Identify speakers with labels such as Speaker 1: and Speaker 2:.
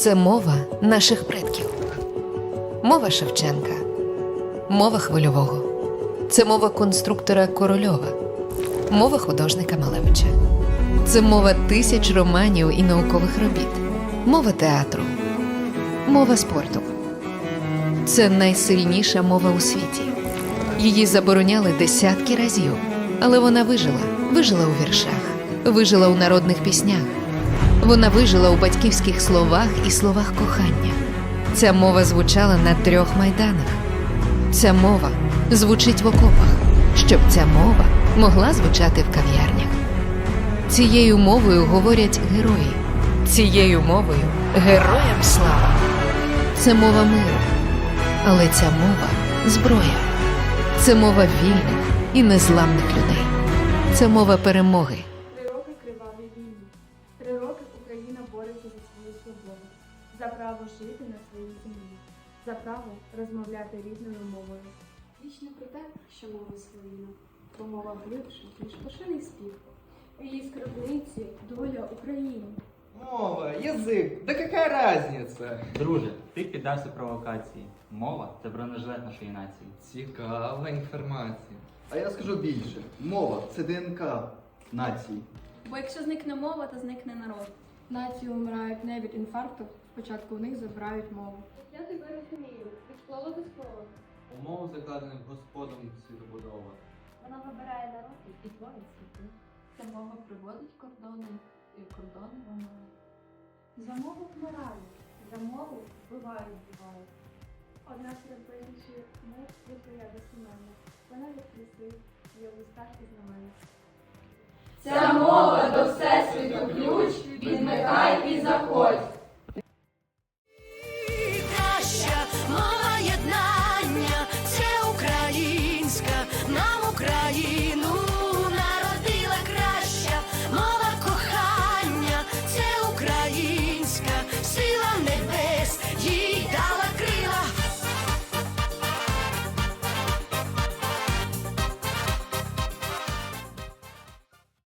Speaker 1: Це мова наших предків. Мова Шевченка, мова хвильового. Це мова конструктора Корольова, мова художника Малевича. Це мова тисяч романів і наукових робіт, мова театру, мова спорту. Це найсильніша мова у світі. Її забороняли десятки разів, але вона вижила. Вижила у віршах, вижила у народних піснях. Вона вижила у батьківських словах і словах кохання. Ця мова звучала на трьох майданах. Ця мова звучить в окопах, щоб ця мова могла звучати в кав'ярнях. Цією мовою говорять герої. Цією мовою героям слава. Це мова миру. Але ця мова зброя. Це мова вільних і незламних людей. Це мова перемоги.
Speaker 2: За право жити на своїй землі, за право розмовляти рідною мовою.
Speaker 3: Вічно про те, що мова своїна, бо мова глибша, ніж пошиний спів.
Speaker 2: В її скарбниці доля України.
Speaker 4: Мова, язик, да какая разница?
Speaker 5: Друже, ти піддався провокації. Мова це бронежилет нашої нації.
Speaker 4: Цікава інформація.
Speaker 6: А я скажу більше: мова це ДНК нації.
Speaker 7: Бо якщо зникне мова, то зникне народ.
Speaker 2: Нації вмирають не від інфаркту, спочатку в них забирають мову.
Speaker 3: Я тебе розумію, від слова до слова.
Speaker 8: Умов закладених Господом світобудова.
Speaker 3: Вона вибирає народ і творить світи. Мова приводить кордони, і кордони ламає. За мову вмирають, за мову вбивають, бувають.
Speaker 2: Одна серед безлічі мов є твоя безіменна. Вона від краси, є в устах і знамена.
Speaker 9: Ця мова до всесвіту